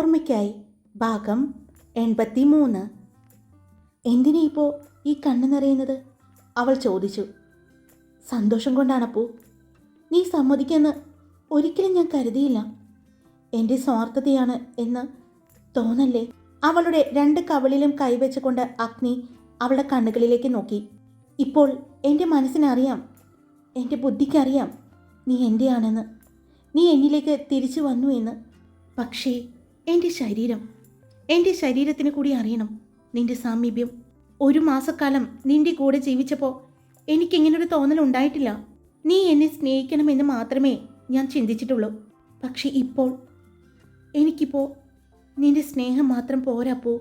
ഓർമ്മയ്ക്കായി ഭാഗം എൺപത്തി മൂന്ന് എന്തിനാ ഇപ്പോൾ ഈ കണ്ണു നിറയുന്നത്? അവൾ ചോദിച്ചു. സന്തോഷം കൊണ്ടാണപ്പൂ നീ സമ്മതിക്കെന്ന് ഒരിക്കലും ഞാൻ കരുതിയില്ല. എന്റെ സ്വാർത്ഥതയാണ് എന്ന് തോന്നല്ലേ? അവളുടെ രണ്ട് കവളിലും കൈവച്ചുകൊണ്ട് അഗ്നി അവളുടെ കണ്ണുകളിലേക്ക് നോക്കി. ഇപ്പോൾ എന്റെ മനസ്സിനറിയാം. എന്റെ ബുദ്ധിക്കറിയാം. നീ എന്റെയാണെന്ന് നീ എന്നിലേക്ക് തിരിച്ചു വന്നു എന്ന്. പക്ഷേ എന്റെ ശരീരം. എന്റെ ശരീരത്തിന് കൂടി അറിയണം. നിന്റെ സാമീപ്യം. ഒരു മാസക്കാലം നിന്റെ കൂടെ ജീവിച്ചപ്പോൾ എനിക്കിങ്ങനൊരു തോന്നൽ ഉണ്ടായിട്ടില്ല നീ എന്നെ സ്നേഹിക്കണമെന്ന് മാത്രമേ ഞാൻ ചിന്തിച്ചിട്ടുള്ളൂ. പക്ഷേ ഇപ്പോൾ എനിക്കിപ്പോൾ നിന്റെ സ്നേഹം മാത്രം പോരാപ്പോ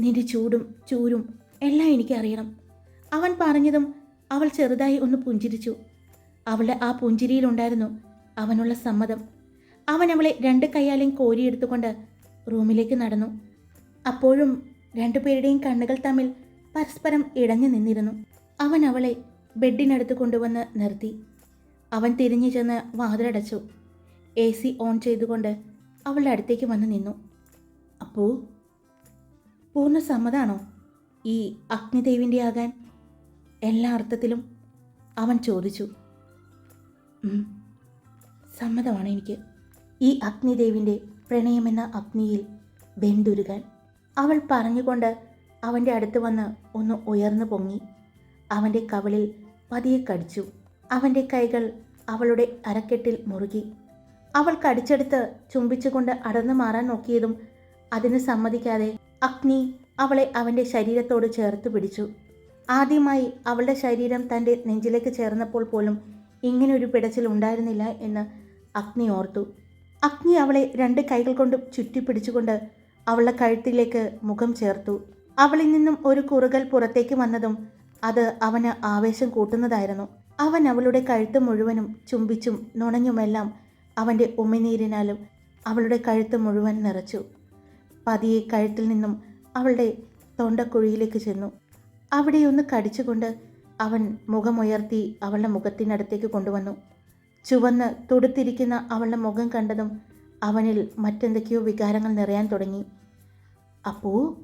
നിന്റെ ചൂടും ചൂരും എല്ലാം എനിക്കറിയണം അവൻ പറഞ്ഞതും അവൾ ചെറുതായി ഒന്ന് പുഞ്ചിരിച്ചു. അവളുടെ ആ പുഞ്ചിരിയിലുണ്ടായിരുന്നു അവനുള്ള സമ്മതം. അവൻ അവളെ രണ്ട് കൈയാലും കോരിയെടുത്തുകൊണ്ട് റൂമിലേക്ക് നടന്നു. അപ്പോഴും രണ്ടുപേരുടെയും കണ്ണുകൾ തമ്മിൽ പരസ്പരം ഇടഞ്ഞു നിന്നിരുന്നു. അവൻ അവളെ ബെഡിനടുത്ത് കൊണ്ടുവന്ന് നിർത്തി. അവൻ തിരിഞ്ഞു ചെന്ന് വാതിലടച്ചു. എ സി ഓൺ ചെയ്തുകൊണ്ട് അവളുടെ അടുത്തേക്ക് വന്ന് നിന്നു. അപ്പോ പൂർണ സമ്മതാണോ ഈ അഗ്നിദേവിന്റെ ആകാൻ? എല്ലാ അർത്ഥത്തിലും അവൻ ചോദിച്ചു. "ഉം, സമ്മതമാണ് എനിക്ക്. ഈ അഗ്നിദേവിന്റെ പ്രണയമെന്ന അഗ്നിയിൽ വെന്തുരുകാൻ അവൾ പറഞ്ഞുകൊണ്ട് അവന്റെ അടുത്ത് വന്ന് ഒന്ന് ഉയർന്നു പൊങ്ങി. അവന്റെ കവളിൽ പതിയെ കടിച്ചു. അവന്റെ കൈകൾ അവളുടെ അരക്കെട്ടിൽ മുറുകി. അവൾ കടിച്ചെടുത്ത് ചുംബിച്ചുകൊണ്ട് അടർന്നു മാറാൻ നോക്കിയതും അതിന് സമ്മതിക്കാതെ അഗ്നി അവളെ അവന്റെ ശരീരത്തോട് ചേർത്ത് പിടിച്ചു. ആദ്യമായി അവളുടെ ശരീരം തന്റെ നെഞ്ചിലേക്ക് ചേർന്നപ്പോൾ പോലും ഇങ്ങനൊരു പിടച്ചിൽ ഉണ്ടായിരുന്നില്ല എന്ന് അഗ്നി ഓർത്തു. അഗ്നി അവളെ രണ്ട് കൈകൾ കൊണ്ടും ചുറ്റിപ്പിടിച്ചുകൊണ്ട് അവളുടെ കഴുത്തിലേക്ക് മുഖം ചേർത്തു. അവളിൽ നിന്നും ഒരു കുറുകൽ പുറത്തേക്ക് വന്നതും അത് അവന് ആവേശം കൂട്ടുന്നതായിരുന്നു. അവൻ അവളുടെ കഴുത്ത് മുഴുവനും ചുംബിച്ചും നുണഞ്ഞുമെല്ലാം അവന്റെ ഉമിനീരിനാലും അവളുടെ കഴുത്ത് മുഴുവൻ നിറച്ചു. പതിയെ കഴുത്തിൽ നിന്നും അവളുടെ തൊണ്ടക്കുഴിയിലേക്ക് ചെന്നു. അവിടെയൊന്ന് കടിച്ചുകൊണ്ട് അവൻ മുഖമുയർത്തി അവളുടെ മുഖത്തിനടുത്തേക്ക് കൊണ്ടുവന്നു. ചുവന്ന് തുടുത്തിരിക്കുന്ന അവളുടെ മുഖം കണ്ടതും അവനിൽ മറ്റെന്തൊക്കെയോ വികാരങ്ങൾ നിറയാൻ തുടങ്ങി. അപ്പോ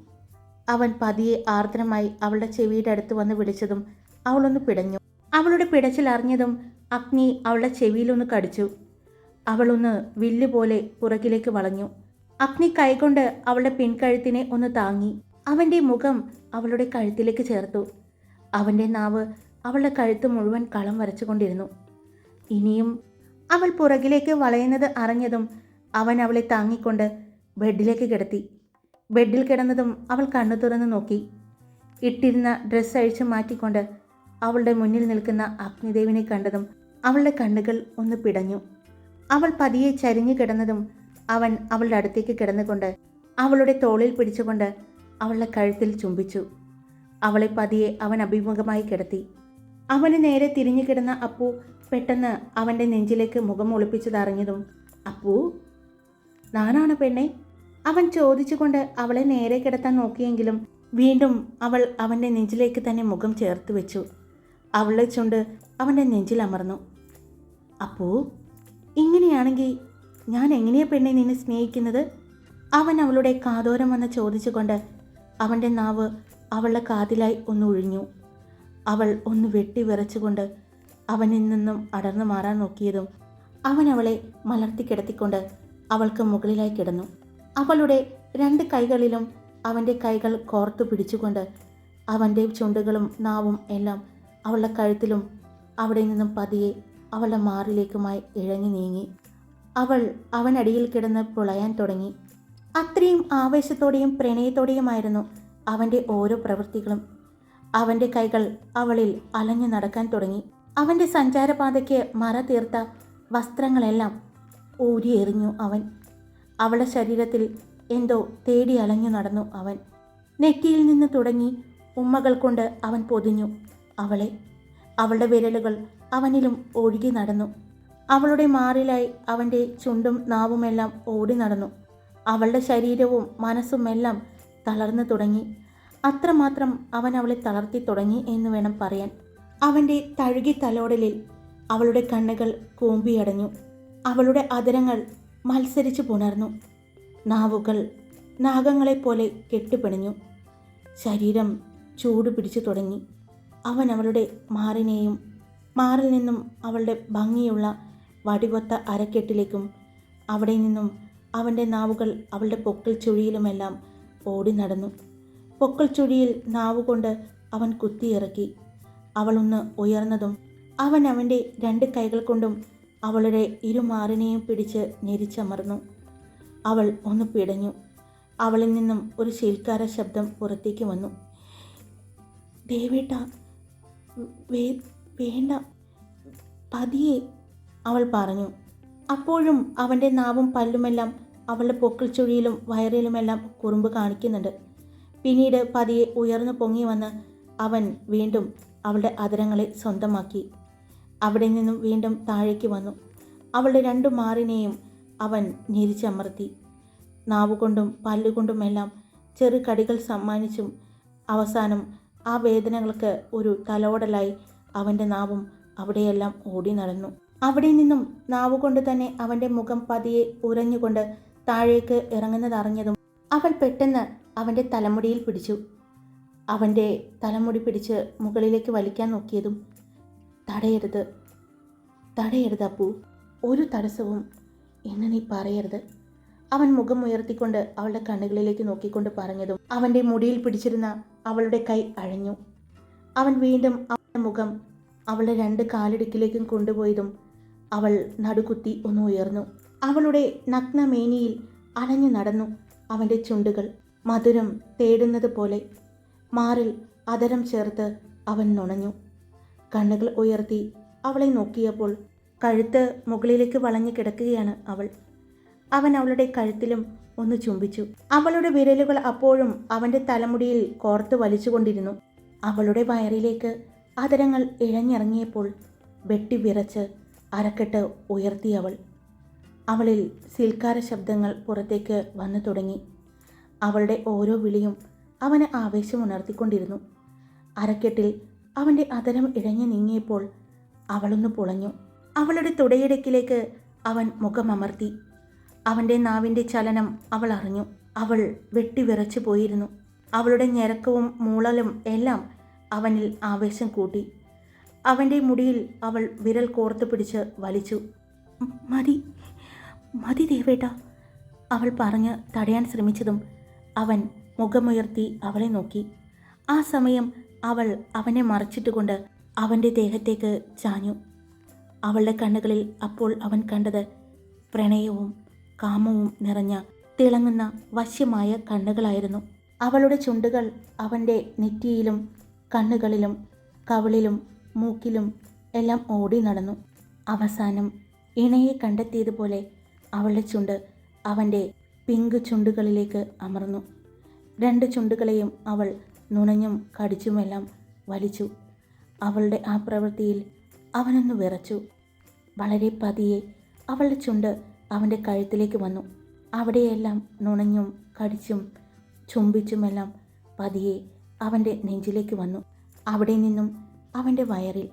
അവൻ പതിയെ ആർദ്രമായി അവളുടെ ചെവിയുടെ അടുത്ത് വന്ന് വിളിച്ചതും അവളൊന്ന് പിടഞ്ഞു. അവളുടെ പിടച്ചിൽ അറിഞ്ഞതും അഗ്നി അവളുടെ ചെവിയിലൊന്ന് കടിച്ചു. അവളൊന്ന് വില്ല് പോലെ പുറകിലേക്ക് വളഞ്ഞു. അഗ്നി കൈകൊണ്ട് അവളുടെ പിൻകഴുത്തിനെ ഒന്ന് താങ്ങി. അവന്റെ മുഖം അവളുടെ കഴുത്തിലേക്ക് ചേർത്തു. അവന്റെ നാവ് അവളുടെ കഴുത്ത് മുഴുവൻ കളം വരച്ചുകൊണ്ടിരുന്നു. ഇനിയും അവൾ പുറകിലേക്ക് വളയുന്നത് അറിഞ്ഞതും അവൻ അവളെ താങ്ങിക്കൊണ്ട് ബെഡിലേക്ക് കിടത്തി. ബെഡിൽ കിടന്നതും അവൾ കണ്ണു തുറന്ന് നോക്കി. ഇട്ടിരുന്ന ഡ്രസ്സ് അഴിച്ചു മാറ്റിക്കൊണ്ട് അവളുടെ മുന്നിൽ നിൽക്കുന്ന അഗ്നിദേവിനെ കണ്ടതും അവളുടെ കണ്ണുകൾ ഒന്ന് പിടഞ്ഞു. അവൾ പതിയെ ചരിഞ്ഞു കിടന്നതും അവൻ അവളുടെ അടുത്തേക്ക് കിടന്നുകൊണ്ട് അവളുടെ തോളിൽ പിടിച്ചുകൊണ്ട് അവളുടെ കഴുത്തിൽ ചുംബിച്ചു. അവളെ പതിയെ അവൻ അഭിമുഖമായി കിടത്തി. അവന് നേരെ തിരിഞ്ഞു കിടന്ന അപ്പു പെട്ടെന്ന് അവന്റെ നെഞ്ചിലേക്ക് മുഖം ഒളിപ്പിച്ചതറിഞ്ഞതും അപ്പൂ നാനാണ് പെണ്ണെ. അവൻ ചോദിച്ചുകൊണ്ട് അവളെ നേരെ കിടത്താൻ നോക്കിയെങ്കിലും വീണ്ടും അവൾ അവന്റെ നെഞ്ചിലേക്ക് തന്നെ മുഖം ചേർത്ത് വെച്ചു. അവളെ ചുണ്ട് അവന്റെ നെഞ്ചിൽ അമർന്നു. അപ്പൂ ഇങ്ങനെയാണെങ്കിൽ ഞാൻ എങ്ങനെയാ പെണ്ണെ നിന്നെ സ്നേഹിക്കുന്നത്? അവൻ അവളുടെ കാതോരം വന്ന് ചോദിച്ചുകൊണ്ട് അവന്റെ നാവ് അവളുടെ കാതിലായി ഒന്ന് ഒഴിഞ്ഞു അവൾ ഒന്ന് വെട്ടി വിറച്ചുകൊണ്ട് അവനിൽ നിന്നും അടർന്നു മാറാൻ നോക്കിയതും അവൻ അവളെ മലർത്തി കിടത്തിക്കൊണ്ട് അവൾക്ക് മുകളിലായി കിടന്നു. അവളുടെ രണ്ട് കൈകളിലും അവന്റെ കൈകൾ കോർത്തു പിടിച്ചുകൊണ്ട് അവന്റെ ചുണ്ടുകളും നാവും എല്ലാം അവളുടെ കഴുത്തിലും അവിടെ നിന്നും പതിയെ അവളുടെ മാറിലേക്കുമായി ഇഴഞ്ഞു നീങ്ങി. അവൾ അവനടിയിൽ കിടന്ന് പുളയാൻ തുടങ്ങി. അത്രയും ആവേശത്തോടെയും പ്രണയത്തോടെയുമായിരുന്നു അവന്റെ ഓരോ പ്രവൃത്തികളും. അവന്റെ കൈകൾ അവളിൽ അലഞ്ഞു നടക്കാൻ തുടങ്ങി. അവന്റെ സഞ്ചാരപാതയ്ക്ക് മറ തീർത്ത വസ്ത്രങ്ങളെല്ലാം ഊരിയെറിഞ്ഞു അവൻ. അവളുടെ ശരീരത്തിൽ എന്തോ തേടി അലഞ്ഞു നടന്നു അവൻ. നെറ്റിയിൽ നിന്ന് തുടങ്ങി ഉമ്മകൾ കൊണ്ട് അവൻ പൊതിഞ്ഞു അവളെ. അവളുടെ വിരലുകൾ അവനിലും ഒഴുകി നടന്നു. അവളുടെ മാറിലായി അവന്റെ ചുണ്ടും നാവുമെല്ലാം ഓടി നടന്നു. അവളുടെ ശരീരവും മനസ്സുമെല്ലാം തളർന്നു തുടങ്ങി. അത്രമാത്രം അവൻ അവളെ തളർത്തി തുടങ്ങി എന്ന് വേണം പറയാൻ. അവന്റെ തഴുകി തലോടലിൽ അവളുടെ കണ്ണുകൾ കൂമ്പിയടഞ്ഞു. അവളുടെ അതരങ്ങൾ മത്സരിച്ച് പുണർന്നു. നാവുകൾ നാഗങ്ങളെപ്പോലെ കെട്ടുപിണഞ്ഞു. ശരീരം ചൂട് പിടിച്ചു തുടങ്ങി. അവൻ അവളുടെ മാറിനെയും മാറിൽ നിന്നും അവളുടെ ഭംഗിയുള്ള വടികൊത്ത അരക്കെട്ടിലേക്കും അവിടെ നിന്നും അവന്റെ നാവുകൾ അവളുടെ പൊക്കൽ ചുഴിയിലുമെല്ലാം ഓടി നടന്നു. പൊക്കൽ ചുഴിയിൽ നാവുകൊണ്ട് അവൻ കുത്തിയിറക്കി. അവളൊന്ന് ഉയർന്നതും അവൻ അവന്റെ രണ്ട് കൈകൾ കൊണ്ടും അവളുടെ ഇരുമാറിനെയും പിടിച്ച് ഞെരിച്ചമർന്നു. അവൾ ഒന്ന് പിടഞ്ഞു. അവളിൽ നിന്നും ഒരു ശീൽക്കാര ശബ്ദം പുറത്തേക്ക് വന്നു. ദേവേട്ട വേ വേണ്ട. പതിയെ അവൾ പറഞ്ഞു. അപ്പോഴും അവന്റെ നാവും പല്ലുമെല്ലാം അവളുടെ പൊക്കിൾ ചുഴിയിലും വയറിലുമെല്ലാം കുറുമ്പ് കാണിക്കുന്നുണ്ട്. പിന്നീട് പതിയെ ഉയർന്നു പൊങ്ങി വന്ന് അവൻ വീണ്ടും അവളുടെ അതിരങ്ങളെ സ്വന്തമാക്കി. അവിടെ നിന്നും വീണ്ടും താഴേക്ക് വന്നു. അവളുടെ രണ്ടു മാറിനെയും അവൻ ഞെരിച്ചമർത്തി. നാവുകൊണ്ടും പല്ലുകൊണ്ടുമെല്ലാം ചെറു കടികൾ സമ്മാനിച്ചും അവസാനം ആ വേദനകൾക്ക് ഒരു തലോടലായി അവന്റെ നാവും അവിടെയെല്ലാം ഓടി നടന്നു. അവിടെ നിന്നും നാവുകൊണ്ട് തന്നെ അവന്റെ മുഖം പതിയെ ഉറഞ്ഞുകൊണ്ട് താഴേക്ക് ഇറങ്ങുന്നതറിഞ്ഞതും അവൾ പെട്ടെന്ന് അവന്റെ തലമുടിയിൽ പിടിച്ചു. അവന്റെ തലമുടി പിടിച്ച് മുകളിലേക്ക് വലിക്കാൻ നോക്കിയതും തടയരുത് തടയരുത് അപ്പു ഒരു തടസ്സവും എന്ന് നീ പറയരുത്. അവൻ മുഖം ഉയർത്തിക്കൊണ്ട് അവളുടെ കണ്ണുകളിലേക്ക് നോക്കിക്കൊണ്ട് പറഞ്ഞതും അവന്റെ മുടിയിൽ പിടിച്ചിരുന്ന അവളുടെ കൈ അഴഞ്ഞു. അവൻ വീണ്ടും അവളുടെ മുഖം അവളുടെ രണ്ട് കാലിടുക്കിലേക്കും കൊണ്ടുപോയതും അവൾ നടുകുത്തി ഒന്ന് ഉയർന്നു. അവളുടെ നഗ്നമേനിയിൽ അലഞ്ഞു നടന്നു അവന്റെ ചുണ്ടുകൾ മധുരം തേടുന്നത് പോലെ മാറിൽ അതരം ചേർത്ത് അവൻ നുണഞ്ഞു. കണ്ണുകൾ ഉയർത്തി അവളെ നോക്കിയപ്പോൾ കഴുത്ത് മുകളിലേക്ക് വളഞ്ഞു കിടക്കുകയാണ് അവൾ. അവൻ അവളുടെ കഴുത്തിലും ഒന്ന് ചുംബിച്ചു. അവളുടെ വിരലുകൾ അപ്പോഴും അവന്റെ തലമുടിയിൽ കോർത്ത് വലിച്ചുകൊണ്ടിരുന്നു. അവളുടെ വയറിലേക്ക് അതരങ്ങൾ ഇഴഞ്ഞിറങ്ങിയപ്പോൾ വെട്ടി വിറച്ച് അരക്കെട്ട് ഉയർത്തി അവൾ. അവളിൽ സിൽക്കാര ശബ്ദങ്ങൾ പുറത്തേക്ക് വന്നു തുടങ്ങി. അവളുടെ ഓരോ വിളിയും അവന് ആവേശമുണർത്തിക്കൊണ്ടിരുന്നു. അരക്കെട്ടിൽ അവന്റെ അതരം ഇഴഞ്ഞു നീങ്ങിയപ്പോൾ അവളൊന്ന് പുളഞ്ഞു. അവളുടെ തുടയിടക്കിലേക്ക് അവൻ മുഖമമർത്തി. അവന്റെ നാവിന്റെ ചലനം അവൾ അറിഞ്ഞു. അവൾ വെട്ടിവിറച്ചു പോയിരുന്നു. അവളുടെ ഞരക്കവും മൂളലും എല്ലാം അവനിൽ ആവേശം കൂട്ടി. അവന്റെ മുടിയിൽ അവൾ വിരൽ കോർത്തു പിടിച്ച് വലിച്ചു. മതി. മതി ദേവേട്ട അവൾ പറഞ്ഞ് തടയാൻ ശ്രമിച്ചതും അവൻ മുഖമുയർത്തി അവളെ നോക്കി. ആ സമയം അവൾ അവനെ മറച്ചിട്ടുകൊണ്ട് അവന്റെ ദേഹത്തേക്ക് ചാഞ്ഞു. അവളുടെ കണ്ണുകളിൽ അപ്പോൾ അവൻ കണ്ടത് പ്രണയവും കാമവും നിറഞ്ഞ തിളങ്ങുന്ന വശ്യമായ കണ്ണുകളായിരുന്നു. അവളുടെ ചുണ്ടുകൾ അവന്റെ നെറ്റിയിലും കണ്ണുകളിലും കവിളിലും മൂക്കിലും എല്ലാം ഓടി നടന്നു. അവസാനം ഇണയെ കണ്ടെത്തിയതുപോലെ അവളുടെ ചുണ്ട് അവന്റെ പിങ്ക് ചുണ്ടുകളിലേക്ക് അമർന്നു. രണ്ട് ചുണ്ടുകളെയും അവൾ നുണഞ്ഞും കടിച്ചുമെല്ലാം വലിച്ചു. അവളുടെ ആ പ്രവൃത്തിയിൽ അവനൊന്ന് വിറച്ചു. വളരെ പതിയെ അവളുടെ ചുണ്ട് അവന്റെ കഴുത്തിലേക്ക് വന്നു. അവിടെയെല്ലാം നുണഞ്ഞും കടിച്ചും ചുംബിച്ചുമെല്ലാം പതിയെ അവന്റെ നെഞ്ചിലേക്ക് വന്നു. അവിടെ നിന്നും അവന്റെ വയറിൽ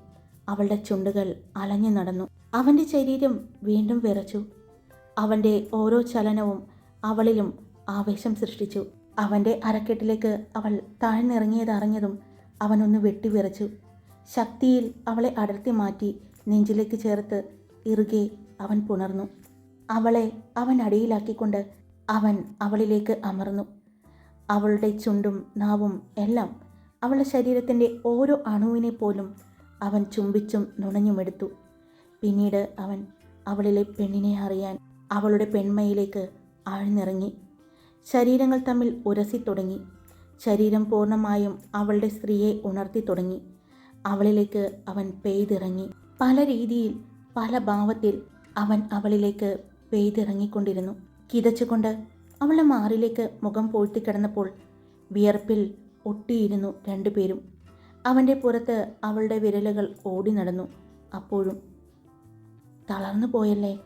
അവളുടെ ചുണ്ടുകൾ അലഞ്ഞു നടന്നു. അവന്റെ ശരീരം വീണ്ടും വിറച്ചു. അവന്റെ ഓരോ ചലനവും അവളിലും ആവേശം സൃഷ്ടിച്ചു. അവന്റെ അരക്കെട്ടിലേക്ക് അവൾ താഴ്ന്നിറങ്ങിയതറിഞ്ഞതും അവനൊന്ന് വെട്ടിവിറച്ചു. ശക്തിയിൽ അവളെ അടർത്തി മാറ്റി നെഞ്ചിലേക്ക് ചേർത്ത് ഇറുകെ അവൻ പുണർന്നു. അവളെ അവൻ അടിയിലാക്കിക്കൊണ്ട് അവൻ അവളിലേക്ക് അമർന്നു. അവളുടെ ചുണ്ടും നാവും എല്ലാം അവളുടെ ശരീരത്തിന്റെ ഓരോ അണുവിനെ പോലും അവൻ ചുംബിച്ചും നുണഞ്ഞുമെടുത്തു പിന്നീട് അവൻ അവളിലെ പെണ്ണിനെ അറിയാൻ അവളുടെ പെൺമയിലേക്ക് ആഴ്ന്നിറങ്ങി. ശരീരങ്ങൾ തമ്മിൽ ഉരസി തുടങ്ങി. ശരീരം പൂർണമായും അവളുടെ സ്ത്രീയെ ഉണർത്തി തുടങ്ങി. അവളിലേക്ക് അവൻ പെയ്തിറങ്ങി. പല രീതിയിൽ പല ഭാവത്തിൽ അവൻ അവളിലേക്ക് പെയ്തിറങ്ങിക്കൊണ്ടിരുന്നു. കിതച്ചുകൊണ്ട് അവളുടെ മാറിലേക്ക് മുഖം പൂഴ്ത്തി കിടന്നപ്പോൾ വിയർപ്പിൽ ഒട്ടിയിരുന്നു രണ്ടുപേരും. അവന്റെ പുറത്ത് അവളുടെ വിരലുകൾ ഓടി നടന്നു. അപ്പോഴും തളർന്നു പോയല്ലേ?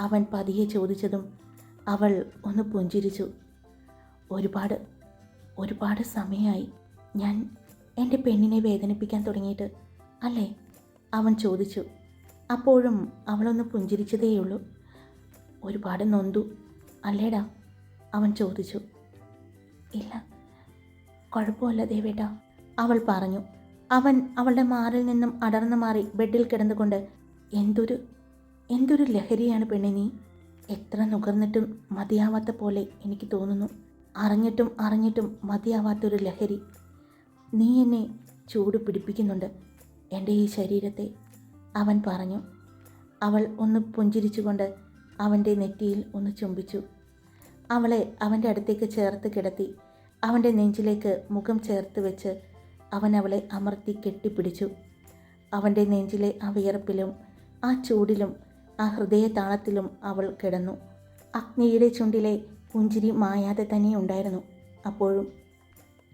അവൻ പതിയെ ചോദിച്ചതും അവൾ ഒന്ന് പുഞ്ചിരിച്ചു. ഒരുപാട് ഒരുപാട് സമയമായി ഞാൻ എന്റെ പെണ്ണിനെ വേദനിപ്പിക്കാൻ തുടങ്ങിയിട്ട്. അല്ലേ? അവൻ ചോദിച്ചു. അപ്പോഴും അവളൊന്ന് പുഞ്ചിരിച്ചതേയുള്ളൂ. ഒരുപാട് നൊന്തു. അല്ലേടാ? അവൻ ചോദിച്ചു. ഇല്ല കുഴപ്പമല്ല ദേവേട്ട അവൾ പറഞ്ഞു. അവൻ അവളുടെ മാറിൽ നിന്നും അടർന്നു മാറി ബെഡിൽ കിടന്നുകൊണ്ട് എന്തൊരു എന്തൊരു ലഹരിയാണ് പെണ്ണിനി എത്ര നുകർന്നിട്ടും മതിയാവാത്ത പോലെ എനിക്ക് തോന്നുന്നു. അറിഞ്ഞിട്ടും അറിഞ്ഞിട്ടും മതിയാവാത്തൊരു ലഹരി. നീ എന്നെ ചൂട് പിടിപ്പിക്കുന്നുണ്ട്. എന്റെ ഈ ശരീരത്തെ അവൻ പറഞ്ഞു. അവൾ ഒന്ന് പുഞ്ചിരിച്ചുകൊണ്ട് അവന്റെ നെറ്റിയിൽ ഒന്ന് ചുംബിച്ചു. അവളെ അവന്റെ അടുത്തേക്ക് ചേർത്ത് കിടത്തി അവന്റെ നെഞ്ചിലേക്ക് മുഖം ചേർത്ത് വെച്ച് അവൻ അവളെ അമർത്തി കെട്ടിപ്പിടിച്ചു. അവന്റെ നെഞ്ചിലെ ആ വിയർപ്പിലും ആ ചൂടിലും ആ ഹൃദയ താളത്തിലും അവൾ കിടന്നു. അഗ്നിയുടെ ചുണ്ടിലെ പുഞ്ചിരി മായാതെ തന്നെ ഉണ്ടായിരുന്നു. അപ്പോഴും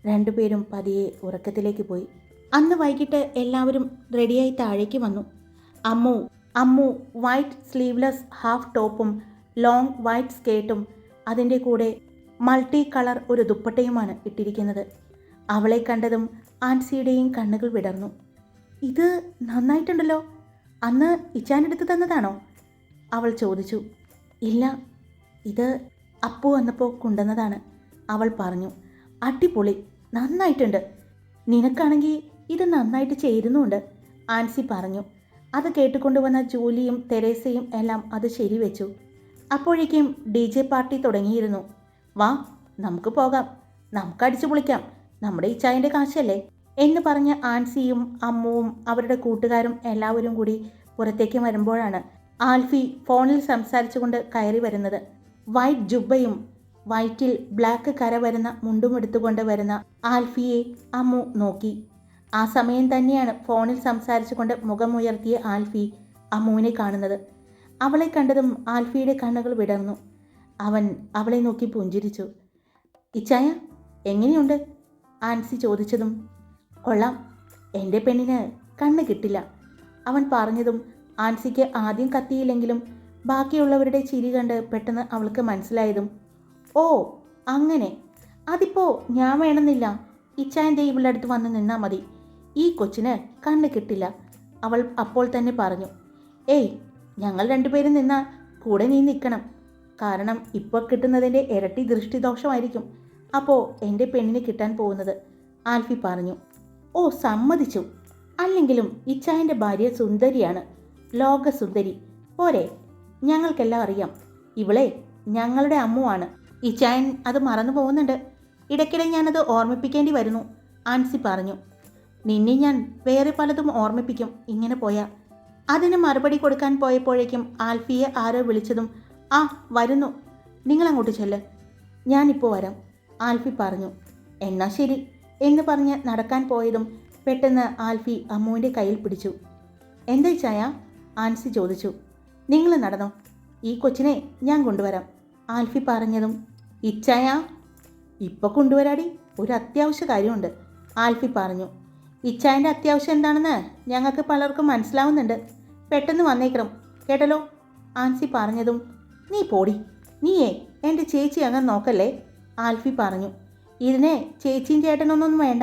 രണ്ടുപേരും പതിയെ ഉറക്കത്തിലേക്ക് പോയി. അന്ന് വൈകിട്ട് എല്ലാവരും റെഡിയായി താഴേക്ക് വന്നു. Ammu Ammu white sleeveless half ടോപ്പും ലോങ് വൈറ്റ് സ്കേർട്ടും അതിന്റെ കൂടെ മൾട്ടി കളർ ഒരു ദുപ്പട്ടയുമാണ് ഇട്ടിരിക്കുന്നത്. അവളെ കണ്ടതും ആൻസിയുടെയും കണ്ണുകൾ വിടർന്നു. ഇത് നന്നായിട്ടുണ്ടല്ലോ. അന്ന് ഇച്ചാനെടുത്ത് തന്നതാണോ? അവൾ ചോദിച്ചു. ഇല്ല ഇത് അപ്പു വന്നപ്പോൾ കൊണ്ടുവന്നതാണ്. അവൾ പറഞ്ഞു അടിപൊളി നന്നായിട്ടുണ്ട്. നിനക്കാണെങ്കിൽ ഇത് നന്നായിട്ട് ചേരുന്നുണ്ട്. ആൻസി പറഞ്ഞു അത് കേട്ടുകൊണ്ടുവന്ന ജൂലിയും തെരേസയും എല്ലാം അത് ശരിവെച്ചു. അപ്പോഴേക്കും ഡി ജെ പാർട്ടി തുടങ്ങിയിരുന്നു. വാ നമുക്ക് പോകാം. നമുക്ക് അടിച്ചു പൊളിക്കാം. നമ്മുടെ ഈ ചായന്റെ കാശല്ലേ? എന്ന് പറഞ്ഞ ആൻസിയും അമ്മുവും അവരുടെ കൂട്ടുകാരും എല്ലാവരും കൂടി പുറത്തേക്ക് വരുമ്പോഴാണ് ആൽഫി ഫോണിൽ സംസാരിച്ചുകൊണ്ട് കയറി വരുന്നത്. വൈറ്റ് ജുബയും വൈറ്റിൽ ബ്ലാക്ക് കര വരുന്ന മുണ്ടും എടുത്തുകൊണ്ട് വരുന്ന ആൽഫിയെ അമ്മു നോക്കി. ആ സമയം തന്നെയാണ് ഫോണിൽ സംസാരിച്ചുകൊണ്ട് മുഖമുയർത്തിയ ആൽഫി അമ്മുവിനെ കാണുന്നത്. അവളെ കണ്ടതും ആൽഫിയുടെ കണ്ണുകൾ വിടർന്നു. അവൻ അവളെ നോക്കി പുഞ്ചിരിച്ചു. ഇച്ചായ എങ്ങനെയുണ്ട്? ആൻസി ചോദിച്ചതും കൊള്ളാം. എന്റെ പെണ്ണിന് കണ്ണ് കിട്ടില്ല. അവൻ പറഞ്ഞതും ആൻസിക്ക് ആദ്യം കത്തിയില്ലെങ്കിലും ബാക്കിയുള്ളവരുടെ ചിരി കണ്ട് പെട്ടെന്ന് അവൾക്ക് മനസ്സിലായതും ഓ അങ്ങനെ. അതിപ്പോ ഞാൻ വേണമെന്നില്ല. ഇച്ചായന്റെ ഇവളുടെ അടുത്ത് വന്ന് നിന്നാൽ മതി. ഈ കൊച്ചിന് കണ്ണ് കിട്ടില്ല. അവൾ അപ്പോൾ തന്നെ പറഞ്ഞു ഏയ് ഞങ്ങൾ രണ്ടുപേരും നിന്നാൽ കൂടെ നീ നിൽക്കണം കാരണം ഇപ്പോൾ കിട്ടുന്നതിന്റെ ഇരട്ടി ദൃഷ്ടിദോഷമായിരിക്കും. അപ്പോൾ എന്റെ പെണ്ണിന് കിട്ടാൻ പോകുന്നത്. ആൽഫി പറഞ്ഞു ഓ സമ്മതിച്ചു. അല്ലെങ്കിലും ഇച്ചായന്റെ ഭാര്യ സുന്ദരിയാണ്. ലോകസുന്ദരി. പോരെ. ഞങ്ങൾക്കെല്ലാം അറിയാം. ഇവളെ ഞങ്ങളുടെ അമ്മുവാണ്. ചായൻ അത് മറന്നു പോകുന്നുണ്ട്. ഇടയ്ക്കിടെ ഞാനത് ഓർമ്മിപ്പിക്കേണ്ടി വരുന്നു ആൻസി പറഞ്ഞു. നിന്നെ ഞാൻ വേറെ പലതും ഓർമ്മിപ്പിക്കും ഇങ്ങനെ പോയാ. അതിന് മറുപടി കൊടുക്കാൻ പോയപ്പോഴേക്കും ആൽഫിയെ ആരോ വിളിച്ചതും ആ വരുന്നു. നിങ്ങളങ്ങോട്ട് ചെല്ല്. ഞാനിപ്പോൾ വരാം. ആൽഫി പറഞ്ഞു. എന്നാ ശരി എന്ന് പറഞ്ഞ് നടക്കാൻ പോയതും പെട്ടെന്ന് ആൽഫി അമ്മുവിന്റെ കയ്യിൽ പിടിച്ചു. എന്താ ചായ? ആൻസി ചോദിച്ചു. നിങ്ങൾ നടന്നോ ഈ കൊച്ചിനെ ഞാൻ കൊണ്ടുവരാം. ആൽഫി പറഞ്ഞതും ഇച്ചായ ഇപ്പോൾ കൊണ്ടുവരാടി. ഒരു അത്യാവശ്യ കാര്യമുണ്ട്. ആൽഫി പറഞ്ഞു ഇച്ചായന്റെ അത്യാവശ്യം എന്താണെന്ന് ഞങ്ങൾക്ക് പലർക്കും മനസ്സിലാവുന്നുണ്ട്. പെട്ടെന്ന് വന്നേക്കണം. കേട്ടല്ലോ? ആൻസി പറഞ്ഞതും നീ പോടി. നീയേ എന്റെ ചേച്ചി അങ്ങനെ നോക്കല്ലേ? ആൽഫി പറഞ്ഞു ഇതിനെ ചേച്ചിയും ചേട്ടനൊന്നും വേണ്ട.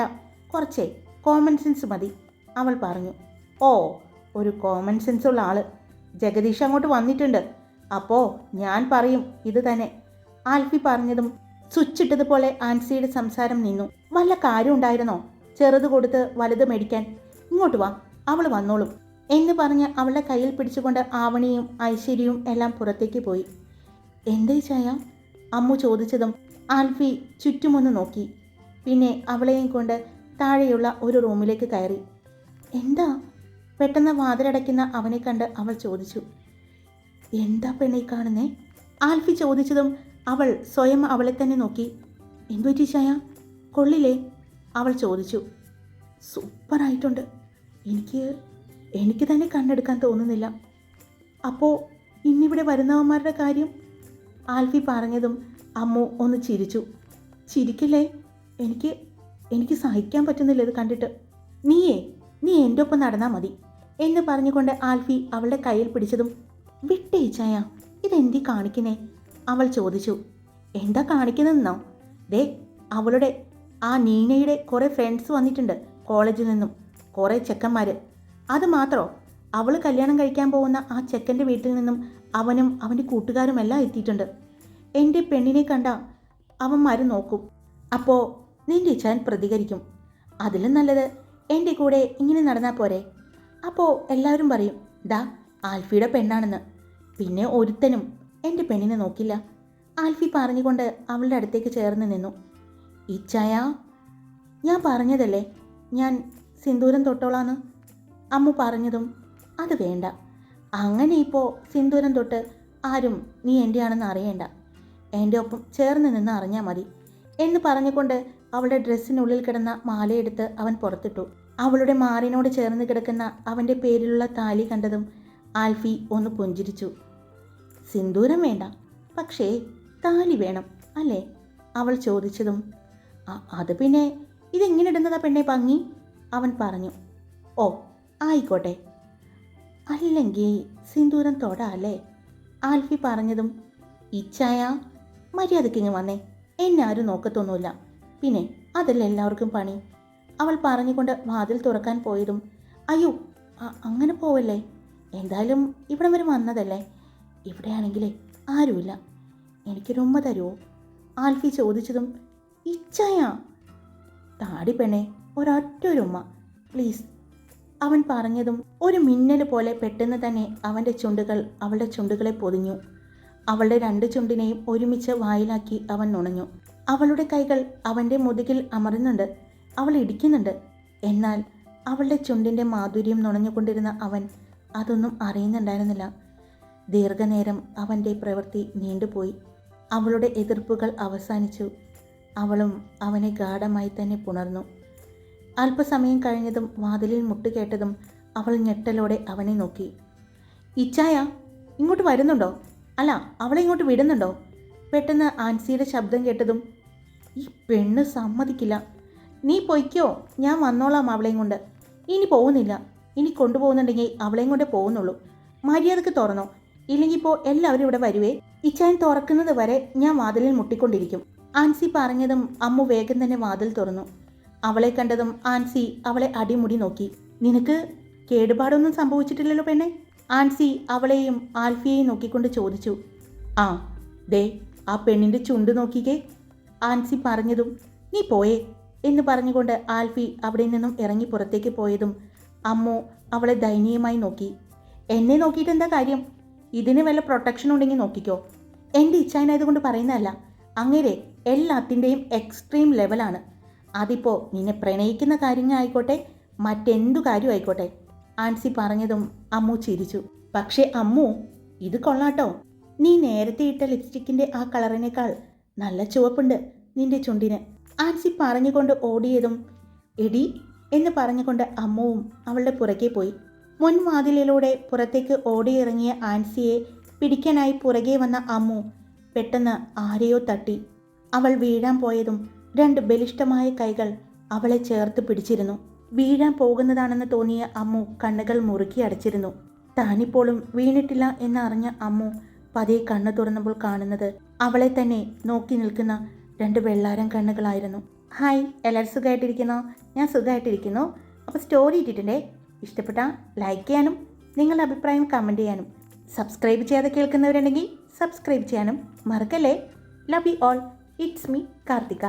കുറച്ചേ കോമൺ സെൻസ് മതി. അവൾ പറഞ്ഞു ഓ ഒരു കോമൺ സെൻസുള്ള ആൾ ജഗദീഷ് അങ്ങോട്ട് വന്നിട്ടുണ്ട്. അപ്പോൾ ഞാൻ പറയും ഇത് തന്നെ. ആൽഫി പറഞ്ഞതും സ്വിച്ചിട്ടതുപോലെ ആൻസിയുടെ സംസാരം നിന്നു. വല്ല കാര്യം ഉണ്ടായിരുന്നോ? ചെറുത് കൊടുത്ത് വലുത് മേടിക്കാൻ. ഇങ്ങോട്ട് വാ അവൾ വന്നോളും എന്ന് പറഞ്ഞ് അവളുടെ കയ്യിൽ പിടിച്ചുകൊണ്ട് ആവണിയും ഐശ്വര്യയും എല്ലാം പുറത്തേക്ക് പോയി. എന്തേ ചായ? അമ്മു ചോദിച്ചതും ആൽഫി ചുറ്റുമൊന്ന് നോക്കി. പിന്നെ അവളെയും കൊണ്ട് താഴെയുള്ള ഒരു റൂമിലേക്ക് കയറി. എന്താ? പെട്ടെന്ന് വാതിലടയ്ക്കുന്ന അവനെ കണ്ട് അവൾ ചോദിച്ചു എന്താ പെണ്ണെ കാണുന്നേ? ആൽഫി ചോദിച്ചതും അവൾ സ്വയം അവളെ തന്നെ നോക്കി. എന്തു പറ്റി ചായ കൊള്ളില്ലേ? അവൾ ചോദിച്ചു സൂപ്പറായിട്ടുണ്ട്. എനിക്ക് എനിക്ക് തന്നെ കണ്ടെടുക്കാൻ തോന്നുന്നില്ല. അപ്പോൾ ഇന്നിവിടെ വരുന്നവന്മാരുടെ കാര്യം? ആൽഫി പറഞ്ഞതും അമ്മു ഒന്ന് ചിരിച്ചു ചിരിക്കില്ലേ? എനിക്ക് എനിക്ക് സഹിക്കാൻ പറ്റുന്നില്ല ഇത് കണ്ടിട്ട്. നീയേ നീ എന്റെ ഒപ്പം നടന്നാൽ മതി. എന്ന് പറഞ്ഞുകൊണ്ട് ആൽഫി അവളുടെ കയ്യിൽ പിടിച്ചതും വിട്ടേ ചായ ഇതെന്തി കാണിക്കുന്നേ? അവൾ ചോദിച്ചു എന്താ കാണിക്കുന്നതെന്നോ? ദേ അവളുടെ ആ നീനയുടെ കുറേ ഫ്രണ്ട്സ് വന്നിട്ടുണ്ട് കോളേജിൽ നിന്നും കുറേ ചെക്കന്മാർ അത് മാത്രോ അവൾ കല്യാണം കഴിക്കാൻ പോകുന്ന ആ ചെക്കന്റെ വീട്ടിൽ നിന്നും അവനും അവന്റെ കൂട്ടുകാരും എല്ലാം എത്തിയിട്ടുണ്ട്. എന്റെ പെണ്ണിനെ കണ്ട അവന്മാർ നോക്കും. അപ്പോൾ നിന്റെ ഇച്ഛാൻ പ്രതികരിക്കും. അതിലും നല്ലത് എന്റെ കൂടെ ഇങ്ങനെ നടന്നാൽ പോരെ? അപ്പോൾ എല്ലാവരും പറയും ദാ ആൽഫിയുടെ പെണ്ണാണെന്ന്. പിന്നെ ഒരുത്തനും എന്റെ പെണ്ണിനെ നോക്കില്ല. ആൽഫി പറഞ്ഞുകൊണ്ട് അവളുടെ അടുത്തേക്ക് ചേർന്ന് നിന്നു. ഇച്ചായ ഞാൻ പറഞ്ഞതല്ലേ ഞാൻ സിന്ദൂരം തൊട്ടോളാന്ന്? അമ്മ പറഞ്ഞതും അത് വേണ്ട. അങ്ങനെ ഇപ്പോൾ സിന്ദൂരം തൊട്ട് ആരും നീ എന്റെ ആണെന്ന് അറിയേണ്ട. എന്റെ ഒപ്പം ചേർന്ന് നിന്ന് അറിഞ്ഞാൽ മതി. എന്ന് പറഞ്ഞുകൊണ്ട് അവളുടെ ഡ്രസ്സിനുള്ളിൽ കിടന്ന മാലയെടുത്ത് അവൻ പുറത്തിട്ടു. അവളുടെ മാറിനോട് ചേർന്ന് കിടക്കുന്ന അവന്റെ പേരിലുള്ള താലി കണ്ടതും ആൽഫി ഒന്ന് പുഞ്ചിരിച്ചു. സിന്ദൂരം വേണ്ട പക്ഷേ താലി വേണം അല്ലേ? അവൾ ചോദിച്ചതും "അ- അത് പിന്നെ ഇതെങ്ങനെ ഇടുന്നതാ പെണ്ണെ ഭംഗി? അവൻ പറഞ്ഞു ഓ ആയിക്കോട്ടെ. അല്ലെങ്കിൽ സിന്ദൂരം തൊടാ അല്ലേ? ആൽഫി പറഞ്ഞതും ഇച്ഛായ മര്യാദക്കിങ്ങ് വന്നേ എന്നെ ആരും നോക്കത്തൊന്നുമില്ല. പിന്നെ അതല്ല എല്ലാവർക്കും പണി? അവൾ പറഞ്ഞുകൊണ്ട് വാതിൽ തുറക്കാൻ പോയതും അയ്യോ അങ്ങനെ പോവല്ലേ? എന്തായാലും ഇവിടെ വരെ വന്നതല്ലേ? ഇവിടെയാണെങ്കിലേ ആരുമില്ല. എനിക്ക് ഉമ്മ തരുമോ ആൽഫി ചോദിച്ചതും ഇച്ചയാ താടി പെണ്ണെ ഒരൊറ്റ ഒരു ഉമ്മ പ്ലീസ്. അവൻ പറഞ്ഞതും ഒരു മിന്നൽ പോലെ പെട്ടെന്ന് തന്നെ അവന്റെ ചുണ്ടുകൾ അവളുടെ ചുണ്ടുകളെ പൊതിഞ്ഞു. അവളുടെ രണ്ട് ചുണ്ടിനെയും ഒരുമിച്ച് വായിലാക്കി അവൻ നുണഞ്ഞു. അവളുടെ കൈകൾ അവന്റെ മുതുകിൽ അമർന്നുണ്ട്. അവൾ ഇടിക്കുന്നുണ്ട്. എന്നാൽ അവളുടെ ചുണ്ടിന്റെ മാധുര്യം നുണഞ്ഞുകൊണ്ടിരുന്ന അവൻ അതൊന്നും അറിയുന്നുണ്ടായിരുന്നില്ല. ദീർഘനേരം അവന്റെ പ്രവൃത്തി നീണ്ടുപോയി. അവളുടെ എതിർപ്പുകൾ അവസാനിച്ചു. അവളും അവനെ ഗാഠമായി തന്നെ പുണർന്നു. അല്പസമയം കഴിഞ്ഞതും വാതിലിൽ മുട്ടുകേട്ടതും അവൾ ഞെട്ടലോടെ അവനെ നോക്കി. ഇച്ചായ ഇങ്ങോട്ട് വരുന്നുണ്ടോ? അല്ല അവളെ ഇങ്ങോട്ട് വിടുന്നുണ്ടോ? പെട്ടെന്ന് ആൻസിയുടെ ശബ്ദം കേട്ടതും ഈ പെണ്ണ് സമ്മതിക്കില്ല. നീ പൊയ്ക്കോ. ഞാൻ വന്നോളാം അവളെയും കൊണ്ട്. ഇനി പോകുന്നില്ല ഇനി കൊണ്ടുപോകുന്നുണ്ടെങ്കിൽ അവളെയും കൊണ്ടേ പോകുന്നുള്ളൂ. മര്യാദയ്ക്ക് തുറന്നോ. ഇല്ലെങ്കിൽ ഇപ്പോൾ എല്ലാവരും ഇവിടെ വരുവേ. ഇച്ചാൻ തുറക്കുന്നത് വരെ ഞാൻ വാതിലിൽ മുട്ടിക്കൊണ്ടിരിക്കും. ആൻസി പറഞ്ഞതും അമ്മു വേഗം തന്നെ വാതിൽ തുറന്നു. അവളെ കണ്ടതും ആൻസി അവളെ അടിമുടി നോക്കി. നിനക്ക് കേടുപാടൊന്നും സംഭവിച്ചിട്ടില്ലല്ലോ പെണ്ണെ? ആൻസി അവളെയും ആൽഫിയെയും നോക്കിക്കൊണ്ട് ചോദിച്ചു. ആ ദേ ആ പെണ്ണിന്റെ ചുണ്ട് നോക്കിക്കേ. ആൻസി പറഞ്ഞതും നീ പോയേ. എന്ന് പറഞ്ഞുകൊണ്ട് ആൽഫി അവിടെ നിന്നും ഇറങ്ങി പുറത്തേക്ക് പോയതും അമ്മു അവളെ ദയനീയമായി നോക്കി. എന്നെ നോക്കിയിട്ട് എന്താ കാര്യം? ഇതിന് വല്ല പ്രൊട്ടക്ഷൻ ഉണ്ടെങ്കിൽ നോക്കിക്കോ. എന്റെ ഇച്ഛായനായതുകൊണ്ട് പറയുന്നതല്ല. അങ്ങനെ എല്ലാത്തിന്റെയും എക്സ്ട്രീം ലെവലാണ് അതിപ്പോൾ നിന്നെ പ്രണയിക്കുന്ന കാര്യങ്ങളായിക്കോട്ടെ മറ്റെന്തു കാര്യമായിക്കോട്ടെ ആൻസി പറഞ്ഞതും അമ്മു ചിരിച്ചു. പക്ഷേ അമ്മു ഇത് കൊള്ളാട്ടോ. നീ നേരത്തെ ഇട്ട ലിപ്സ്റ്റിക്കിന്റെ ആ കളറിനേക്കാൾ നല്ല ചുവപ്പുണ്ട് നിന്റെ ചുണ്ടിന്. ആൻസി പറഞ്ഞുകൊണ്ട് ഓടിയതും എടി എന്ന് പറഞ്ഞുകൊണ്ട് അമ്മവും അവളുടെ പുറകെ പോയി. മുൻവാതിലിലൂടെ പുറത്തേക്ക് ഓടിയിറങ്ങിയ ആൻസിയെ പിടിക്കാനായി പുറകെ വന്ന അമ്മു പെട്ടെന്ന് ആരെയോ തട്ടി. അവൾ വീഴാൻ പോയതും രണ്ട് ബലിഷ്ടമായ കൈകൾ അവളെ ചേർത്ത് പിടിച്ചിരുന്നു. വീഴാൻ പോകുന്നതാണെന്ന് തോന്നിയ അമ്മു കണ്ണുകൾ മുറുക്കി അടച്ചിരുന്നു. താനിപ്പോഴും വീണിട്ടില്ല എന്നറിഞ്ഞ അമ്മു പതിയെ കണ്ണു തുറന്നപ്പോൾ കാണുന്നത് അവളെ തന്നെ നോക്കി നിൽക്കുന്ന രണ്ട് വെള്ളാരം കണ്ണുകളായിരുന്നു. ഹായ് എല്ലാവരും സുഖമായിട്ടിരിക്കുന്നോ? ഞാൻ സുഖമായിട്ടിരിക്കുന്നു. അപ്പോൾ സ്റ്റോറി ഇട്ടിട്ടുണ്ടേ. ഇഷ്ടപ്പെട്ട ലൈക്ക് ചെയ്യാനും നിങ്ങളുടെ അഭിപ്രായം കമന്റ് ചെയ്യാനും. സബ്സ്ക്രൈബ് ചെയ്യാതെ കേൾക്കുന്നവരുണ്ടെങ്കിൽ സബ്സ്ക്രൈബ് ചെയ്യാനും മറക്കല്ലേ? Love you all it's me Karthika